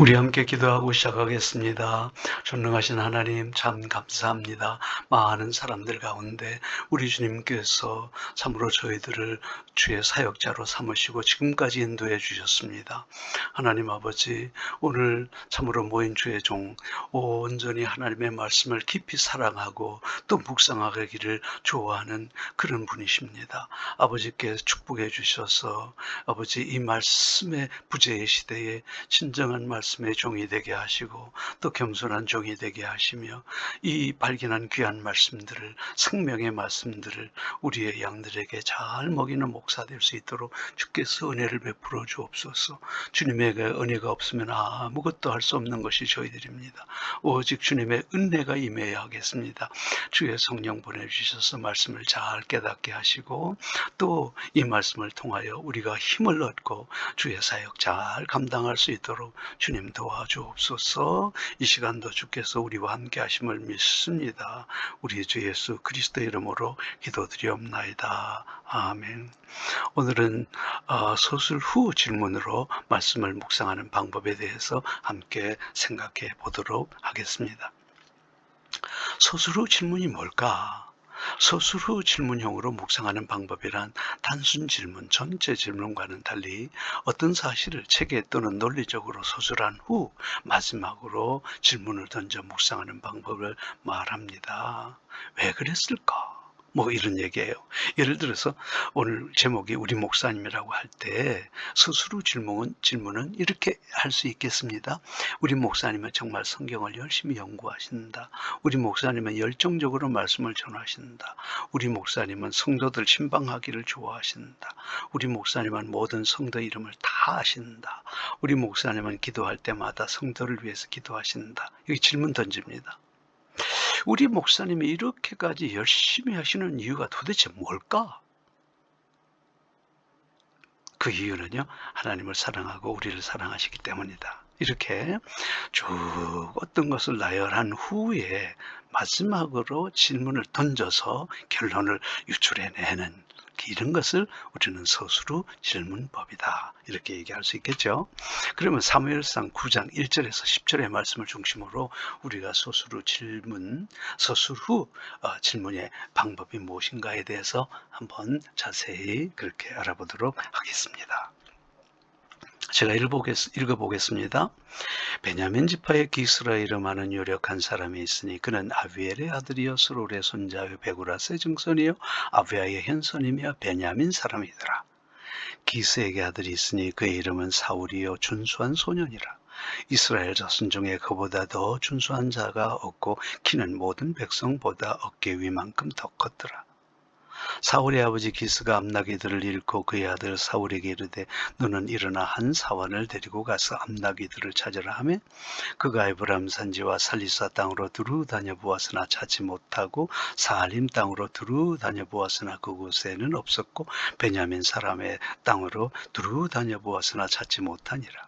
우리 함께 기도하고 시작하겠습니다. 전능하신 하나님 참 감사합니다. 많은 사람들 가운데 우리 주님께서 참으로 저희들을 주의 사역자로 삼으시고 지금까지 인도해 주셨습니다. 하나님 아버지 오늘 참으로 모인 주의 종 온전히 하나님의 말씀을 깊이 사랑하고 또 묵상하기를 좋아하는 그런 분이십니다. 아버지께 축복해 주셔서 아버지 이 말씀의 부재의 시대에 진정한 말씀 말씀의 종이 되게 하시고 또 겸손한 종이 되게 하시며 이 발견한 귀한 말씀들을 생명의 말씀들을 우리의 양들에게 잘 먹이는 목사 될 수 있도록 주께서 은혜를 베풀어 주옵소서. 주님에게 은혜가 없으면 아무것도 할 수 없는 것이 저희들입니다. 오직 주님의 은혜가 임해야 하겠습니다. 주의 성령 보내주셔서 말씀을 잘 깨닫게 하시고 또 이 말씀을 통하여 우리가 힘을 얻고 주의 사역 잘 감당할 수 있도록 주님 도와주옵소서 이 시간도 주께서 우리와 함께 하심을 믿습니다. 우리 주 예수 그리스도 이름으로 기도드리옵나이다. 아멘. 오늘은 어, 소술 후 질문으로 말씀을 묵상하는 방법에 대해서 함께 생각해 보도록 하겠습니다. 소술 후 질문이 뭘까? 서술 후 질문형으로 묵상하는 방법이란 단순 질문, 전체 질문과는 달리 어떤 사실을 체계 또는 논리적으로 서술한 후 마지막으로 질문을 던져 묵상하는 방법을 말합니다. 왜 그랬을까? 뭐 이런 얘기예요. 예를 들어서 오늘 제목이 우리 목사님이라고 할 때 스스로 질문은, 질문은 이렇게 할 수 있겠습니다. 우리 목사님은 정말 성경을 열심히 연구하신다. 우리 목사님은 열정적으로 말씀을 전하신다. 우리 목사님은 성도들 신방하기를 좋아하신다. 우리 목사님은 모든 성도 이름을 다 아신다. 우리 목사님은 기도할 때마다 성도를 위해서 기도하신다. 여기 질문 던집니다. 우리 목사님이 이렇게까지 열심히 하시는 이유가 도대체 뭘까? 그 이유는요, 하나님을 사랑하고 우리를 사랑하시기 때문이다. 이렇게 쭉 어떤 것을 나열한 후에 마지막으로 질문을 던져서 결론을 유출해내는 이런 것을 우리는 서술로 질문 법이다. 이렇게 얘기할 수 있겠죠. 그러면 사무엘상 9장 1절에서 10절의 말씀을 중심으로 우리가 서술로 질문, 서술 후 어, 질문의 방법이 무엇인가에 대해서 한번 자세히 그렇게 알아보도록 하겠습니다. 제가 읽어보겠, 습니다 베냐민 지파의 기스라 이름 하는 유력한 사람이 있으니 그는 아비엘의 아들이여 스롤의 손자의 베구라스의 증손이요 아비아의 현손이며 베냐민 사람이더라. 기스에게 아들이 있으니 그의 이름은 사울이요 준수한 소년이라. 이스라엘 자손 중에 그보다 더 준수한 자가 없고 키는 모든 백성보다 어깨 위만큼 더 컸더라. 사울의 아버지 기스가 암나기들을 잃고 그의 아들 사울에게 이르되 너는 일어나 한 사원을 데리고 가서 암나기들을 찾으라 하며 그가 에브람 산지와 살리사 땅으로 두루 다녀 보았으나 찾지 못하고 사알림 땅으로 두루 다녀 보았으나 그곳에는 없었고 베냐민 사람의 땅으로 두루 다녀 보았으나 찾지 못하니라.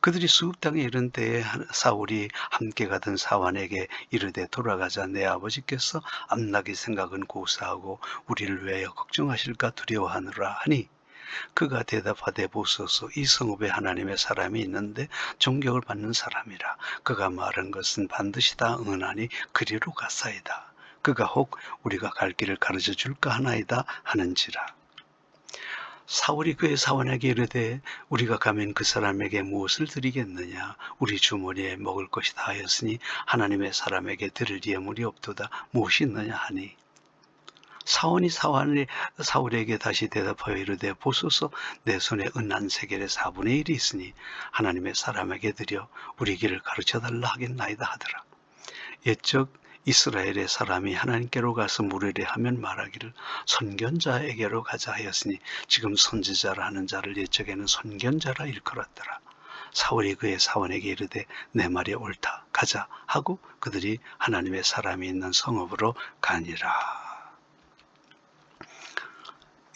그들이 수읍 땅에 이른 때에 사울이 함께 가던 사환에게 이르되 돌아가자. 내 아버지께서 암나기 생각은 고사하고 우리를 위하여 걱정하실까 두려워하느라 하니 그가 대답하되 보소서. 이 성읍에 하나님의 사람이 있는데 존경을 받는 사람이라. 그가 말한 것은 반드시 다. 응하니 그리로 갔사이다. 그가 혹 우리가 갈 길을 가르쳐 줄까 하나이다 하는지라 사울이 그의 사원에게 이르되 우리가 가면 그 사람에게 무엇을 드리겠느냐? 우리 주머니에 먹을 것이 다 하였으니 하나님의 사람에게 드릴 예물이 없도다. 무엇이 있느냐 하니? 사원이 사원이 사울에게 다시 대답하여 이르되 보소서 내 손에 은한 세겔의 4분의 1이 있으니 하나님의 사람에게 드려 우리 길을 가르쳐 달라 하겠나이다 하더라. 옛적 이스라엘의 사람이 하나님께로 가서 물으려 하면 말하기를 선견자에게로 가자 하였으니 지금 선지자라 하는 자를 옛적에는 선견자라 일컬었더라. 사울이 그의 사원에게 이르되 내 말이 옳다 가자 하고 그들이 하나님의 사람이 있는 성읍으로 가니라.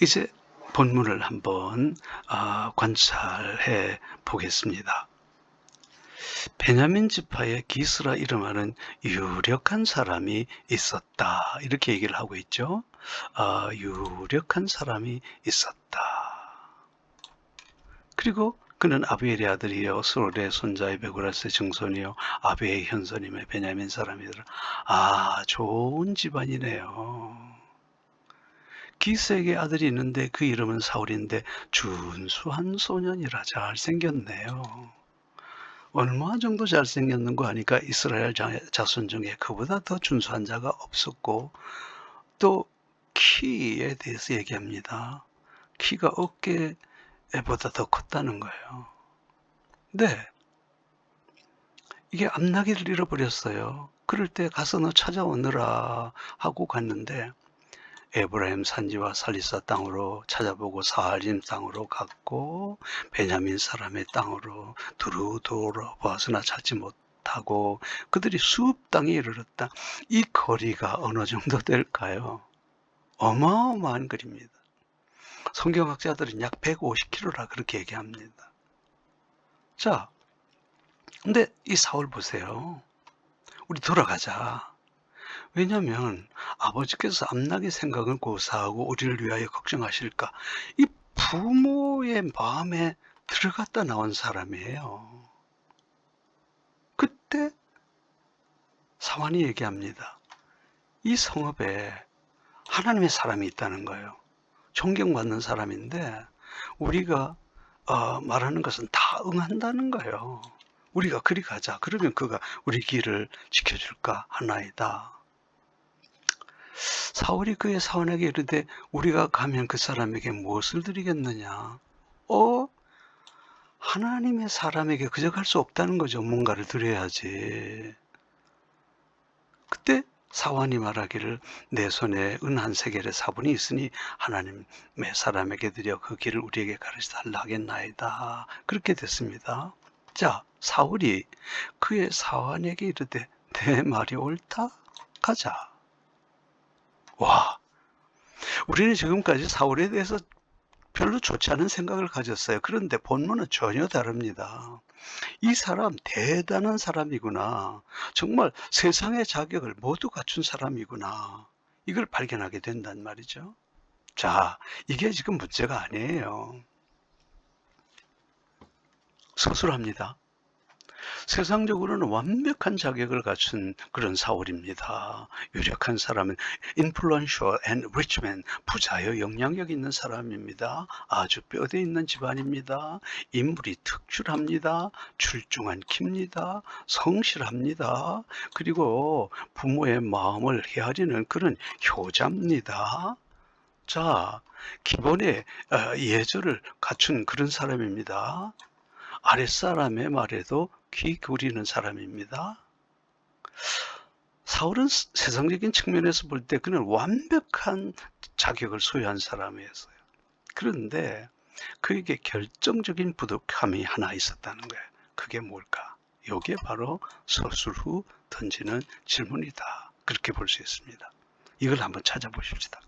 이제 본문을 한번 아, 관찰해 보겠습니다. 베냐민 지파의 기스라 이름하는 유력한 사람이 있었다. 이렇게 얘기를 하고 있죠. 아, 유력한 사람이 있었다. 그리고 그는 아비엘의 아들이요 스롤의 손자의 베고라스의 증손이요 아비의 현손임의 베냐민 사람이더라. 아 좋은 집안이네요. 기스에게 아들이 있는데 그 이름은 사울인데 준수한 소년이라 잘생겼네요. 얼마 정도 잘생겼는고 하니까 이스라엘 자- 자손 중에 그보다 더 준수한 자가 없었고 또 키에 대해서 얘기합니다. 키가 어깨보다 더 컸다는 거예요. 네. 이게 암나기를 잃어버렸어요. 그럴 때 가서 너 찾아오느라 하고 갔는데 에브라임 산지와 살리사 땅으로 찾아보고 사하림 땅으로 갔고 베냐민 사람의 땅으로 두루 돌아보았으나 찾지 못하고 그들이 수읍 땅에 이르렀다. 이 거리가 어느 정도 될까요? 어마어마한 거리입니다. 성경학자들은 약 150km라 그렇게 얘기합니다. 자, 근데 이 사울 보세요. 우리 돌아가자. 왜냐면 아버지께서 암나기 생각을 고사하고 우리를 위하여 걱정하실까? 이 부모의 마음에 들어갔다 나온 사람이에요. 그때 사환이 얘기합니다. 이 성읍에 하나님의 사람이 있다는 거예요. 존경받는 사람인데 우리가 어, 말하는 것은 다 응한다는 거예요. 우리가 그리 가자. 그러면 그가 우리 길을 지켜줄까 하나이다. 사울이 그의 사원에게 이르되 우리가 가면 그 사람에게 무엇을 드리겠느냐? 어? 하나님의 사람에게 그저 갈 수 없다는 거죠. 뭔가를 드려야지. 그때 사원이 말하기를 내 손에 은 한 세겔의 사본이 있으니 하나님의 사람에게 드려 그 길을 우리에게 가르쳐 달라 하겠나이다. 그렇게 됐습니다. 자, 사울이 그의 사원에게 이르되 내 말이 옳다? 가자. 와, 우리는 지금까지 사울에 대해서 별로 좋지 않은 생각을 가졌어요. 그런데 본문은 전혀 다릅니다. 이 사람 대단한 사람이구나. 정말 세상의 자격을 모두 갖춘 사람이구나. 이걸 발견하게 된단 말이죠. 자, 이게 지금 문제가 아니에요. 서술합니다. 세상적으로는 완벽한 자격을 갖춘 그런 사울입니다. 유력한 사람은 influential and rich man, 부자여 영향력 있는 사람입니다. 아주 뼈대 있는 집안입니다. 인물이 특출합니다. 출중한 킵니다. 성실합니다. 그리고 부모의 마음을 헤아리는 그런 효자입니다. 자, 기본의 어, 예절을 갖춘 그런 사람입니다. 아랫사람의 말에도 귀 기울이는 사람입니다. 사울은 세상적인 측면에서 볼 때 그는 완벽한 자격을 소유한 사람이었어요. 그런데 그에게 결정적인 부족함이 하나 있었다는 거예요. 그게 뭘까? 이게 바로 서술 후 던지는 질문이다. 그렇게 볼 수 있습니다. 이걸 한번 찾아보십시다.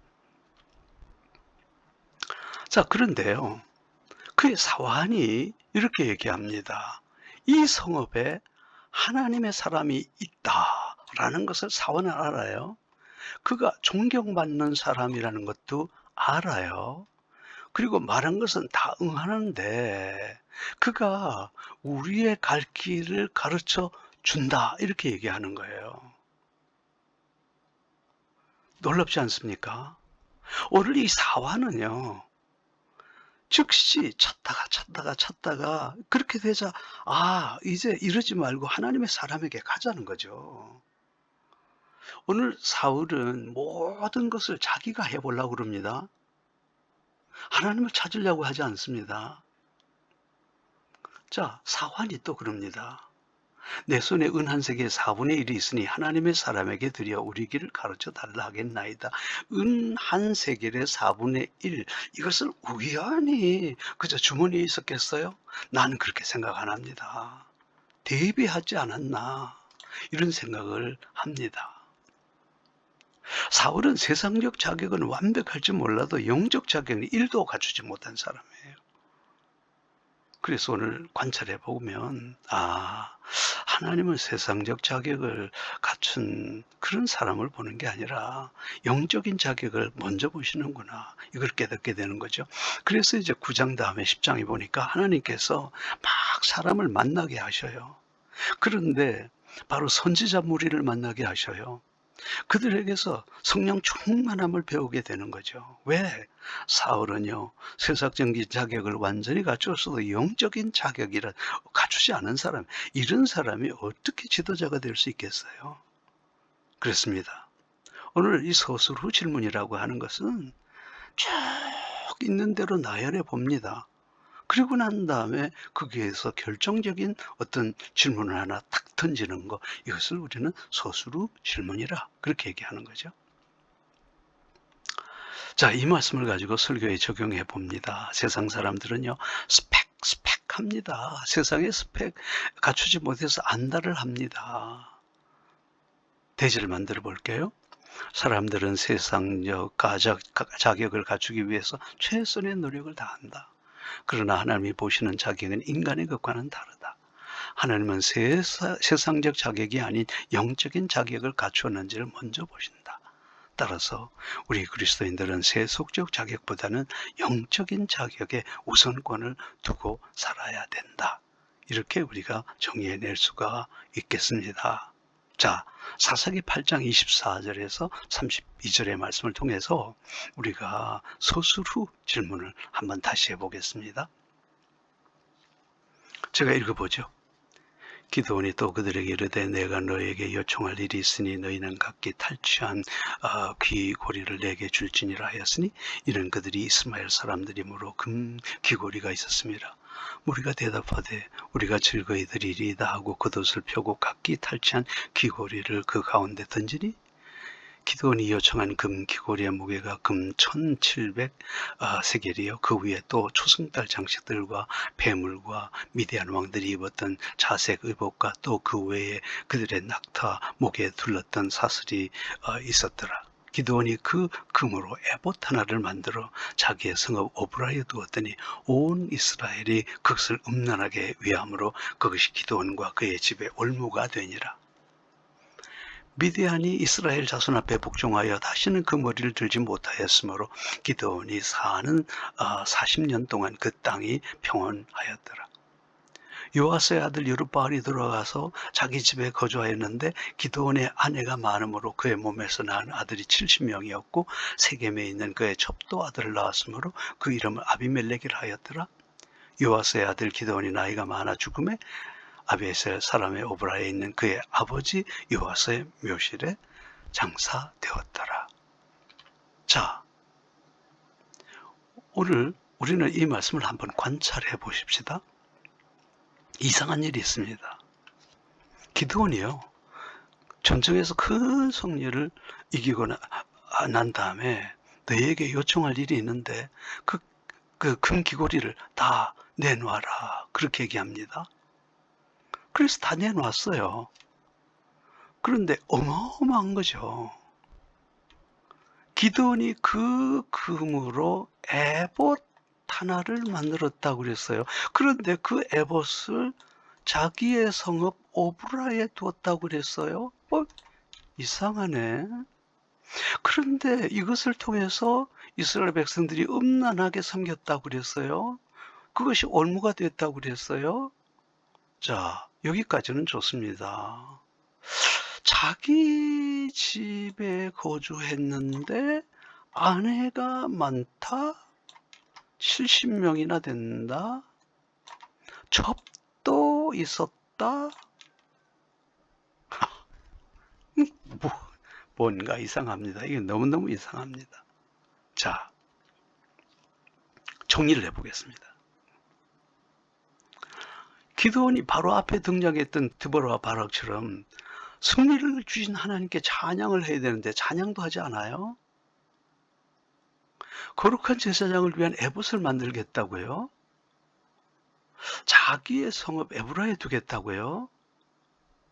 자, 그런데요. 그의 사환이 이렇게 얘기합니다. 이 성읍에 하나님의 사람이 있다라는 것을 사원은 알아요. 그가 존경받는 사람이라는 것도 알아요. 그리고 말한 것은 다 응하는데 그가 우리의 갈 길을 가르쳐 준다 이렇게 얘기하는 거예요. 놀랍지 않습니까? 오늘 이 사화는요. 즉시 찾다가 찾다가 찾다가 그렇게 되자 아 이제 이러지 말고 하나님의 사람에게 가자는 거죠. 오늘 사울은 모든 것을 자기가 해보려고 그럽니다. 하나님을 찾으려고 하지 않습니다. 자, 사환이 또 그럽니다. 내 손에 은 한 세계 4분의 1이 있으니 하나님의 사람에게 드려 우리 길을 가르쳐 달라 하겠나이다. 은 한 세겔의 4분의 1 이것을 우연히 그저 주머니에 있었겠어요? 나는 그렇게 생각 안 합니다. 대비하지 않았나 이런 생각을 합니다. 사울은 세상적 자격은 완벽할지 몰라도 영적 자격은 1도 갖추지 못한 사람이에요. 그래서 오늘 관찰해 보면 아 하나님은 세상적 자격을 갖춘 그런 사람을 보는 게 아니라 영적인 자격을 먼저 보시는구나 이걸 깨닫게 되는 거죠. 그래서 이제 9장 다음에 10장에 보니까 하나님께서 막 사람을 만나게 하셔요. 그런데 바로 선지자 무리를 만나게 하셔요. 그들에게서 성령 충만함을 배우게 되는 거죠. 왜? 사울은요, 세상적인 자격을 완전히 갖추었어도 영적인 자격이라 갖추지 않은 사람, 이런 사람이 어떻게 지도자가 될 수 있겠어요? 그렇습니다. 오늘 이 서술 후 질문이라고 하는 것은 쭉 있는 대로 나열해 봅니다. 그리고 난 다음에 거기에서 결정적인 어떤 질문을 하나 탁 던지는 거 이것을 우리는 서술후 질문이라 그렇게 얘기하는 거죠. 자, 이 말씀을 가지고 설교에 적용해 봅니다. 세상 사람들은요, 스펙, 스펙 합니다. 세상의 스펙 갖추지 못해서 안달을 합니다. 대지를 만들어 볼게요. 사람들은 세상적 가작, 자격을 갖추기 위해서 최선의 노력을 다한다. 그러나 하나님이 보시는 자격은 인간의 것과는 다르다. 하나님은 세상적 자격이 아닌 영적인 자격을 갖추었는지를 먼저 보신다. 따라서 우리 그리스도인들은 세속적 자격보다는 영적인 자격에 우선권을 두고 살아야 된다. 이렇게 우리가 정의해낼 수가 있겠습니다. 자, 사사기 8장 24절에서 32절의 말씀을 통해서 우리가 소술 후 질문을 한번 다시 해보겠습니다. 제가 읽어보죠. 기도원이 또 그들에게 이르되 내가 너에게 요청할 일이 있으니 너희는 각기 탈취한 어, 귀고리를 내게 줄지니라 하였으니 이는 그들이 이스마엘 사람들이므로 금 귀고리가 있었습니다. 우리가 대답하되 우리가 즐거이 드리리다 하고 겉옷을 펴고 각기 탈취한 귀고리를 그 가운데 던지니 기도원이 요청한 금 귀고리의 무게가 금 1700 어, 세겔이요. 그 위에 또 초승달 장식들과 폐물과 미디안 왕들이 입었던 자색 의복과 또 그 외에 그들의 낙타 목에 둘렀던 사슬이 어, 있었더라. 기도원이 그 금으로 에봇 하나를 만들어 자기의 성읍 오브라에 두었더니 온 이스라엘이 그것을 음란하게 위함으로 그것이 기도원과 그의 집에 올무가 되니라. 미디안이 이스라엘 자손 앞에 복종하여 다시는 그 머리를 들지 못하였으므로 기도원이 사는 40년 어, 동안 그 땅이 평온하였더라. 요아스의 아들 여룻바알이 돌아가서 자기 집에 거주하였는데 기도원의 아내가 많으므로 그의 몸에서 낳은 아들이 70명이었고 세겜에 있는 그의 첩도 아들을 낳았으므로 그 이름을 아비멜렉이라 하였더라. 요아스의 아들 기도원이 나이가 많아 죽음에 아비에셀 사람의 오브라에 있는 그의 아버지 요아스의 묘실에 장사되었더라. 자, 오늘 우리는 이 말씀을 한번 관찰해 보십시다. 이상한 일이 있습니다. 기도원이요. 전쟁에서 큰 승리를 이기고 나, 아, 난 다음에 너에게 요청할 일이 있는데 그, 그 금기고리를 다 내놔라. 그렇게 얘기합니다. 그래서 다 내놨어요. 그런데 어마어마한 거죠. 기도원이 그 금으로 에봇 하나를 만들었다고 그랬어요. 그런데 그 에봇을 자기의 성읍 오브라에 두었다고 그랬어요. 어, 이상하네. 그런데 이것을 통해서 이스라엘 백성들이 음란하게 섬겼다고 그랬어요. 그것이 올무가 됐다고 그랬어요. 자, 여기까지는 좋습니다. 자기 집에 거주했는데 아내가 많다? 70명이나 된다. 첩도 있었다. 뭐, 뭔가 이상합니다. 이게 너무너무 이상합니다. 자, 정리를 해보겠습니다. 기도원이 바로 앞에 등장했던 드보라와 바락처럼 승리를 주신 하나님께 찬양을 해야 되는데 찬양도 하지 않아요? 거룩한 제사장을 위한 에봇을 만들겠다고요? 자기의 성읍 에브라에 두겠다고요?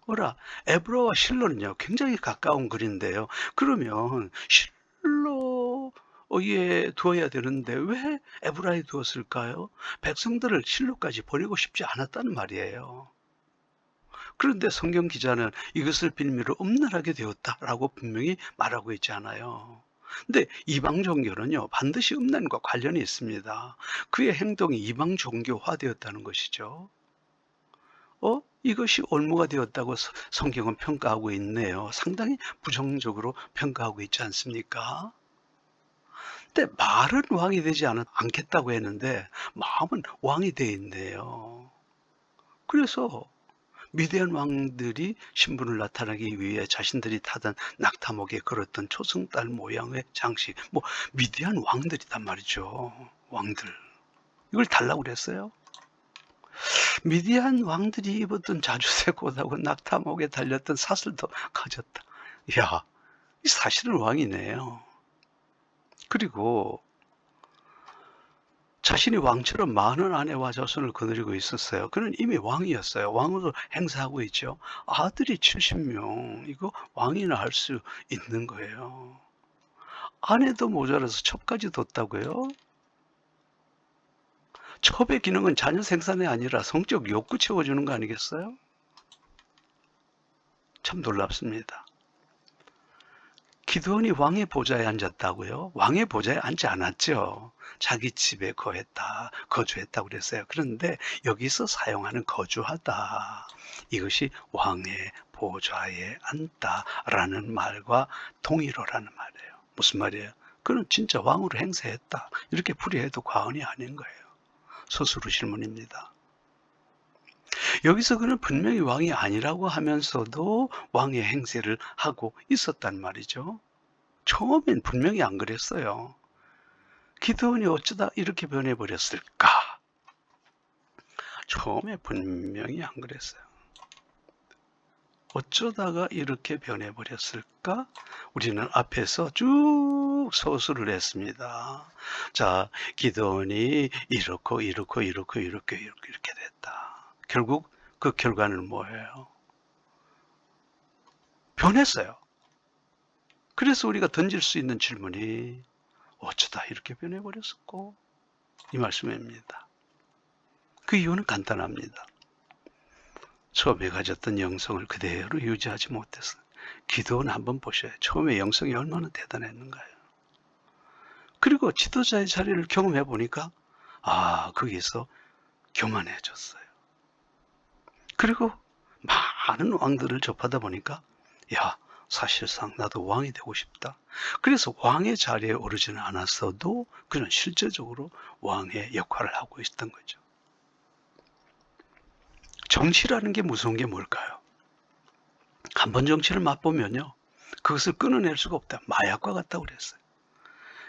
어라, 에브라와 실로는요, 굉장히 가까운 거리인데요. 그러면 실로 어이에 두어야 되는데 왜 에브라에 두었을까요? 백성들을 실로까지 보내고 싶지 않았다는 말이에요. 그런데 성경 기자는 이것을 빌미로 음란하게 되었다라고 분명히 말하고 있지 않아요. 근데 이방 종교는요, 반드시 음란과 관련이 있습니다. 그의 행동이 이방 종교화 되었다는 것이죠. 어? 이것이 올무가 되었다고 서- 성경은 평가하고 있네요. 상당히 부정적으로 평가하고 있지 않습니까? 근데 말은 왕이 되지 않, 않겠다고 했는데 마음은 왕이 돼 있네요. 그래서 미디안 왕들이 신분을 나타내기 위해 자신들이 타던 낙타목에 걸었던 초승달 모양의 장식, 뭐 미디안 왕들이단 말이죠. 왕들. 이걸 달라고 그랬어요. 미디안 왕들이 입었던 자주색 옷하고 낙타목에 달렸던 사슬도 가졌다. 야, 이 사실은 왕이네요. 그리고 자신이 왕처럼 많은 아내와 자손을 거느리고 있었어요. 그는 이미 왕이었어요. 왕으로 행사하고 있죠. 아들이 70명. 이거 왕이나 할 수 있는 거예요. 아내도 모자라서 첩까지 뒀다고요? 첩의 기능은 자녀 생산이 아니라 성적 욕구 채워주는 거 아니겠어요? 참 놀랍습니다. 기드온이 왕의 보좌에 앉았다고요? 왕의 보좌에 앉지 않았죠. 자기 집에 거했다, 거주했다고 그랬어요. 그런데 여기서 사용하는 거주하다. 이것이 왕의 보좌에 앉다라는 말과 동일어라는 말이에요. 무슨 말이에요? 그는 진짜 왕으로 행세했다. 이렇게 풀이해도 과언이 아닌 거예요. 서술의 질문입니다. 여기서 그는 분명히 왕이 아니라고 하면서도 왕의 행세를 하고 있었단 말이죠. 처음엔 분명히 안 그랬어요. 기도원이 어쩌다 이렇게 변해버렸을까? 처음에 분명히 안 그랬어요. 어쩌다가 이렇게 변해버렸을까? 우리는 앞에서 쭉 서술을 했습니다. 자, 기도원이 이렇고 이렇고 이렇고 이렇게 이렇게 이렇게 됐다. 결국 그 결과는 뭐예요? 변했어요. 그래서 우리가 던질 수 있는 질문이 어쩌다 이렇게 변해버렸었고 이 말씀입니다. 그 이유는 간단합니다. 처음에 가졌던 영성을 그대로 유지하지 못했어요. 기도는 한번 보셔요. 처음에 영성이 얼마나 대단했는가요. 그리고 지도자의 자리를 경험해 보니까 아 거기서 교만해졌어요. 그리고 많은 왕들을 접하다 보니까 야 사실상 나도 왕이 되고 싶다. 그래서 왕의 자리에 오르지는 않았어도 그는 실제적으로 왕의 역할을 하고 있었던 거죠. 정치라는 게 무서운 게 뭘까요? 한 번 정치를 맛보면요. 그것을 끊어낼 수가 없다. 마약과 같다고 그랬어요.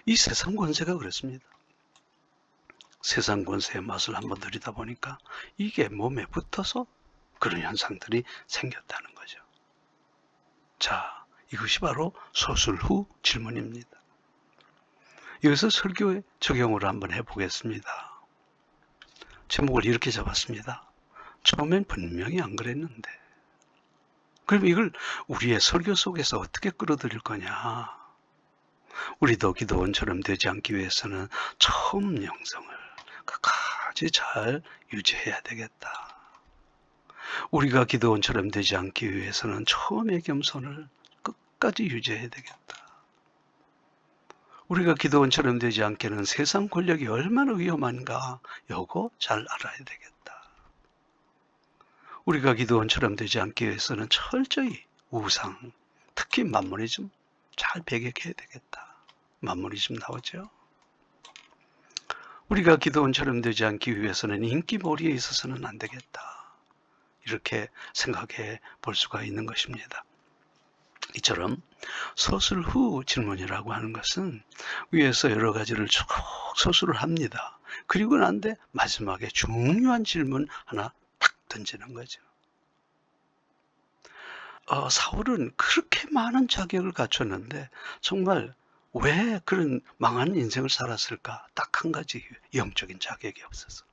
이 세상 권세가 그렇습니다. 세상 권세의 맛을 한번 들이다 보니까 이게 몸에 붙어서 그런 현상들이 생겼다는 거죠. 자, 이것이 바로 소술 후 질문입니다. 여기서 설교의 적용을 한번 해보겠습니다. 제목을 이렇게 잡았습니다. 처음엔 분명히 안 그랬는데. 그럼 이걸 우리의 설교 속에서 어떻게 끌어들일 거냐? 우리도 기도원처럼 되지 않기 위해서는 처음 영성을 끝까지 잘 유지해야 되겠다. 우리가 기도원처럼 되지 않기 위해서는 처음의 겸손을 끝까지 유지해야 되겠다. 우리가 기도원처럼 되지 않게는 세상 권력이 얼마나 위험한가 요거 잘 알아야 되겠다. 우리가 기도원처럼 되지 않기 위해서는 철저히 우상, 특히 만모니즘 잘 배격해야 되겠다. 만모니즘 나오죠? 우리가 기도원처럼 되지 않기 위해서는 인기몰이에 있어서는 안 되겠다. 이렇게 생각해 볼 수가 있는 것입니다. 이처럼 서술 후 질문이라고 하는 것은 위에서 여러 가지를 쭉 서술을 합니다. 그리고 난데 마지막에 중요한 질문 하나 탁 던지는 거죠. 어, 사울은 그렇게 많은 자격을 갖췄는데 정말 왜 그런 망한 인생을 살았을까? 딱 한 가지 영적인 자격이 없어서.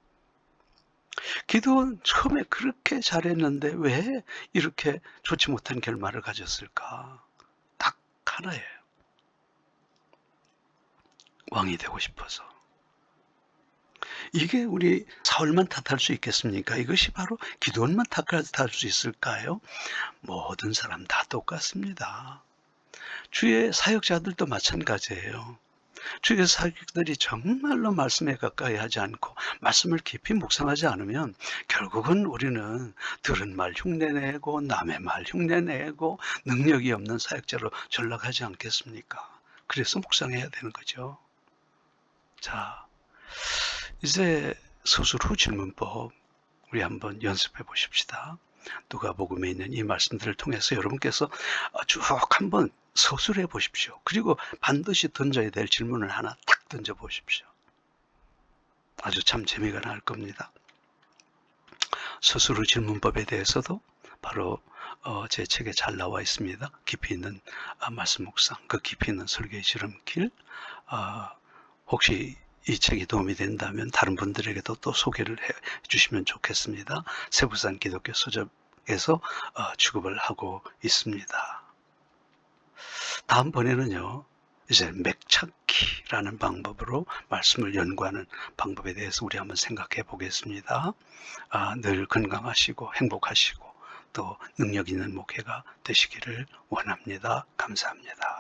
기도는 처음에 그렇게 잘했는데 왜 이렇게 좋지 못한 결말을 가졌을까? 딱 하나예요. 왕이 되고 싶어서. 이게 우리 사울만 탓할 수 있겠습니까? 이것이 바로 기도원만 탓할 수 있을까요? 모든 사람 다 똑같습니다. 주의 사역자들도 마찬가지예요. 주의 사역들이 정말로 말씀에 가까이 하지 않고 말씀을 깊이 묵상하지 않으면 결국은 우리는 들은 말 흉내내고 남의 말 흉내내고 능력이 없는 사역자로 전락하지 않겠습니까? 그래서 묵상해야 되는 거죠. 자, 이제 서술 후 질문법 우리 한번 연습해 보십시다. 누가복음에 있는 이 말씀들을 통해서 여러분께서 쭉 한번 서술해 보십시오. 그리고 반드시 던져야 될 질문을 하나 딱 던져 보십시오. 아주 참 재미가 날 겁니다. 서술 후 질문법에 대해서도 바로 어, 제 책에 잘 나와 있습니다. 깊이 있는 아, 말씀 묵상, 그 깊이 있는 설교의 지름길. 아, 혹시 이 책이 도움이 된다면 다른 분들에게도 또 소개를 해 주시면 좋겠습니다. 세부산 기독교 서적에서 어, 취급을 하고 있습니다. 다음번에는요, 이제 맥찾기라는 방법으로 말씀을 연구하는 방법에 대해서 우리 한번 생각해 보겠습니다. 아, 늘 건강하시고 행복하시고 또 능력 있는 목회가 되시기를 원합니다. 감사합니다.